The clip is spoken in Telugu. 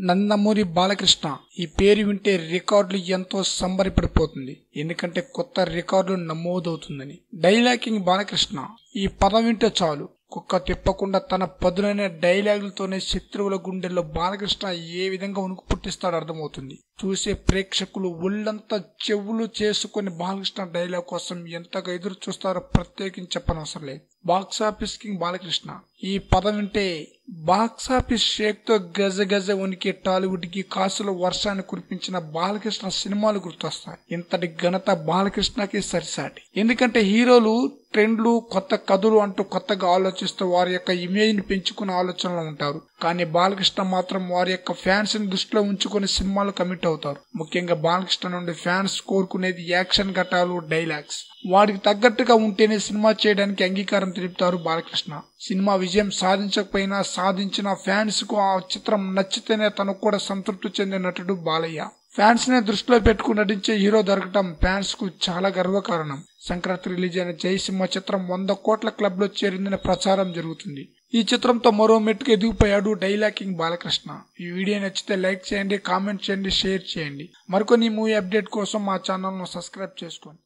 నందమూరి బాలకృష్ణ ఈ పేరు వింటే రికార్డులు ఎంతో సంబరపడిపోతుంది. ఎందుకంటే కొత్త రికార్డులు నమోదవుతుందని. డైలాకింగ్ బాలకృష్ణ ఈ పదం వింటే చాలు. కుక్క తిప్పకుండా తన పదునైన డైలాగులతోనే శత్రువుల గుండెల్లో బాలకృష్ణ ఏ విధంగా ఉనుకు పుట్టిస్తాడో అర్థమవుతుంది. చూసే ప్రేక్షకులు ఒళ్ళంతా చెవులు చేసుకుని బాలకృష్ణ డైలాగ్ కోసం ఎంతగా ఎదురు చూస్తారో ప్రత్యేకించి చెప్పనవసరం లేదు. Box office king Balakrishna. ఈ పదం వింటే బాక్సాఫీస్ షేక్తో గజ గజ ఉనికి టాలీవుడ్కి కాసుల వర్షాన్ని కురిపించిన బాలకృష్ణ సినిమాలు గుర్తొస్తాయి. ఇంతటి ఘనత బాలకృష్ణకి సరిసాటి. ఎందుకంటే హీరోలు ట్రెండ్లు కొత్త కథలు అంటూ కొత్తగా ఆలోచిస్తూ వారి యొక్క ఇమేజ్ని పెంచుకునే ఆలోచనలో ఉంటారు కానీ బాలకృష్ణ మాత్రం వారి యొక్క ఫ్యాన్స్ని దృష్టిలో ఉంచుకుని సినిమాలు కమిట్ అవుతారు. ముఖ్యంగా బాలకృష్ణ నుండి ఫ్యాన్స్ కోరుకునేది యాక్షన్ ఘటాలు డైలాగ్స్. వాడికి తగ్గట్టుగా ఉంటేనే సినిమా చేయడానికి అంగీకారం తెలుపుతారు బాలకృష్ణ. సినిమా విజయం సాధించకపోయినా సాధించిన ఫ్యాన్స్కు ఆ చిత్రం నచ్చితేనే తనకు కూడా సంతృప్తి చెందిన నటుడు బాలయ్య. ఫ్యాన్స్ నే దృష్టిలో పెట్టుకుని నటించే హీరో దొరకటం ఫ్యాన్స్కు చాలా గర్వకారణం. సంక్రాంతి రిలీజ్ అయిన జయసింహ చిత్రం వంద కోట్ల క్లబ్లో చేరిందని ప్రచారం జరుగుతుంది. ఈ చిత్రంతో మరో మెట్టుకు ఎదిగిపోయాడు డైలాకింగ్ బాలకృష్ణ. ఈ వీడియో నచ్చితే లైక్ చేయండి కామెంట్ చేయండి షేర్ చేయండి. మరికొన్ని మూవీ అప్డేట్ కోసం మా ఛానల్ను సబ్స్క్రైబ్ చేసుకోండి.